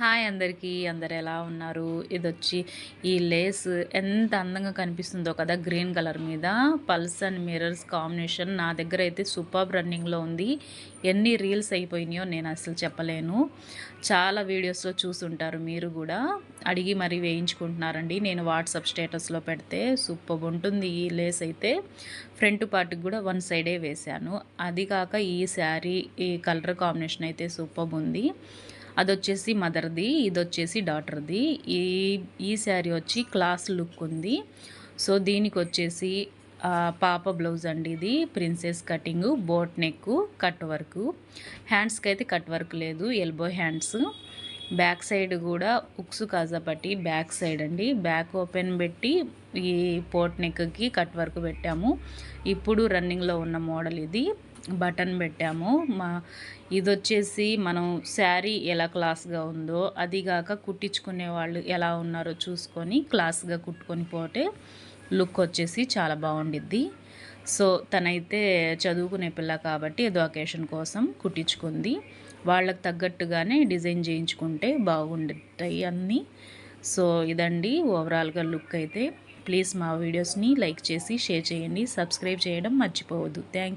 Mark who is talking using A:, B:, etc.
A: Hi అందరికీ అందరు ఎలా ఉన్నారు? ఇది వచ్చి ఈ లేస్ ఎంత అందంగా కనిపిస్తుందో కదా గ్రీన్ కలర్ మీద. పల్స్ అండ్ మిర్రర్స్ కాంబినేషన్ నా దగ్గర అయితే సూపర్ రన్నింగ్లో ఉంది. ఎన్ని రీల్స్ అయిపోయినాయో నేను అసలు చెప్పలేను. చాలా వీడియోస్లో చూసుంటారు మీరు కూడా. అడిగి మరీ వేయించుకుంటున్నారండి. నేను వాట్సాప్ స్టేటస్లో పెడితే సూపర్ ఉంటుంది ఈ లేస్ అయితే. ఫ్రంట్ పార్ట్కి కూడా వన్ సైడే వేశాను. అది కాక ఈ శారీ ఈ కలర్ కాంబినేషన్ అయితే సూపర్ ఉంది. అది వచ్చేసి మదర్ది ఇది వచ్చేసి డాటర్ది. ఈ ఈ శారీ వచ్చి క్లాస్ లుక్ ఉంది. సో దీనికి వచ్చేసి పాప బ్లౌజ్ అండి ఇది. Princess cutting boat neck cut work. హ్యాండ్స్కి అయితే కట్ వర్క్ లేదు ఎల్బో హ్యాండ్స్. బ్యాక్ సైడ్ కూడా ఉక్సు కాజా పట్టి బ్యాక్ సైడ్ అండి. బ్యాక్ ఓపెన్ పెట్టి ఈ పోట్ నెక్కి కట్ వర్క్ పెట్టాము. ఇప్పుడు రన్నింగ్లో ఉన్న మోడల్ ఇది. బటన్ పెట్టాము. మా ఇది వచ్చేసి మనం శారీ ఎలా క్లాస్గా ఉందో అదిగాక కుట్టించుకునే వాళ్ళు ఎలా ఉన్నారో చూసుకొని క్లాస్గా కుట్టుకొని పోతే లుక్ వచ్చేసి చాలా బాగుండిద్ది. సో తనైతే చదువుకునే పిల్ల కాబట్టి ఏదో అకేషన్ కోసం కుట్టించుకుంది. వాళ్ళకి తగ్గట్టుగానే డిజైన్ చేయించుకుంటే బాగుంటాయి అన్నీ. సో ఇదండి ఓవరాల్గా లుక్ అయితే. ప్లీజ్ మా వీడియోస్ని లైక్ చేసి షేర్ చేయండి. సబ్స్క్రైబ్ చేయడం మర్చిపోవద్దు. థ్యాంక్